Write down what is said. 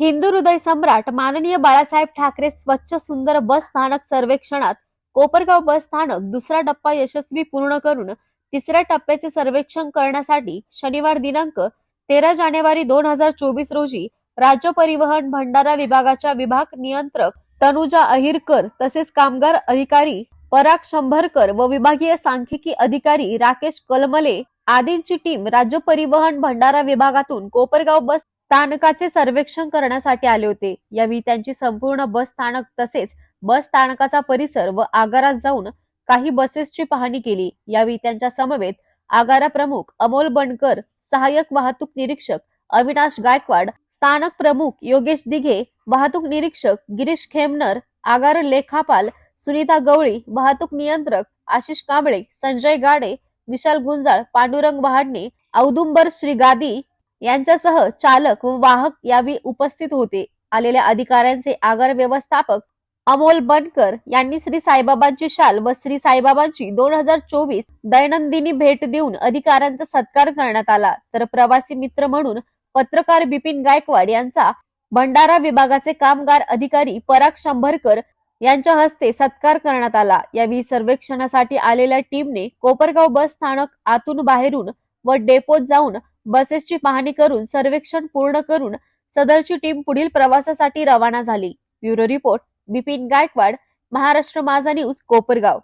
हिंदू हृदय सम्राट माननीय बाळासाहेब ठाकरे स्वच्छ सुंदर बस स्थानक सर्वेक्षणात कोपरगाव बस स्थानक दुसरा टप्पा यशस्वी पूर्ण करून तिसऱ्या टप्प्याचे सर्वेक्षण करण्यासाठी शनिवार दिनांक तेरा जानेवारी दोन हजार चोवीस रोजी राज्य परिवहन भंडारा विभागाच्या विभाग नियंत्रक तनुजा अहिरकर तसेच कामगार अधिकारी पराग शंभरकर व विभागीय सांख्यिकी अधिकारी राकेश कलमले आदींची टीम राज्य परिवहन भंडारा विभागातून कोपरगाव बस स्थानकाचे सर्वेक्षण करण्यासाठी आले होते. यावेळी त्यांची संपूर्ण बस स्थानक तसेच बस स्थानकाचा परिसर व आगारात जाऊन काही बसेसची पाहणी केली. यावेळी त्यांच्या समवेत आगारा प्रमुख अमोल बनकर सहाय्यक वाहतूक निरीक्षक अविनाश गायकवाड स्थानक प्रमुख योगेश दिघे वाहतूक निरीक्षक गिरीश खेमनर आगार लेखापाल सुनीता गवळी वाहतूक नियंत्रक आशिष कांबळे संजय गाडे विशाल गुंजाळ पांडुरंग वहाडणे औदुंबर श्रीगादी यांच्यासह चालक व वाहक यावेळी उपस्थित होते. आलेल्या अधिकाऱ्यांचे आगार व्यवस्थापक अमोल बनकर यांनी श्री साईबाबांची शाल व श्री साईबाबांची दोन हजार चोवीस दैनंदिनी भेट देऊन अधिकाऱ्यांचा सत्कार करण्यात आला. तर प्रवासी मित्र म्हणून पत्रकार बिपिन गायकवाड यांचा भंडारा विभागाचे कामगार अधिकारी पराग शंभरकर यांच्या हस्ते सत्कार करण्यात आला. यावेळी सर्वेक्षणासाठी आलेल्या टीमने कोपरगाव बस स्थानक आतून बाहेरून व डेपोत जाऊन बसेसची पाहणी करून सर्वेक्षण पूर्ण करून सदरची टीम पुढील प्रवासासाठी रवाना झाली. Bureau report Bipin Gaikwad Maharashtra Majha news Kopargaon.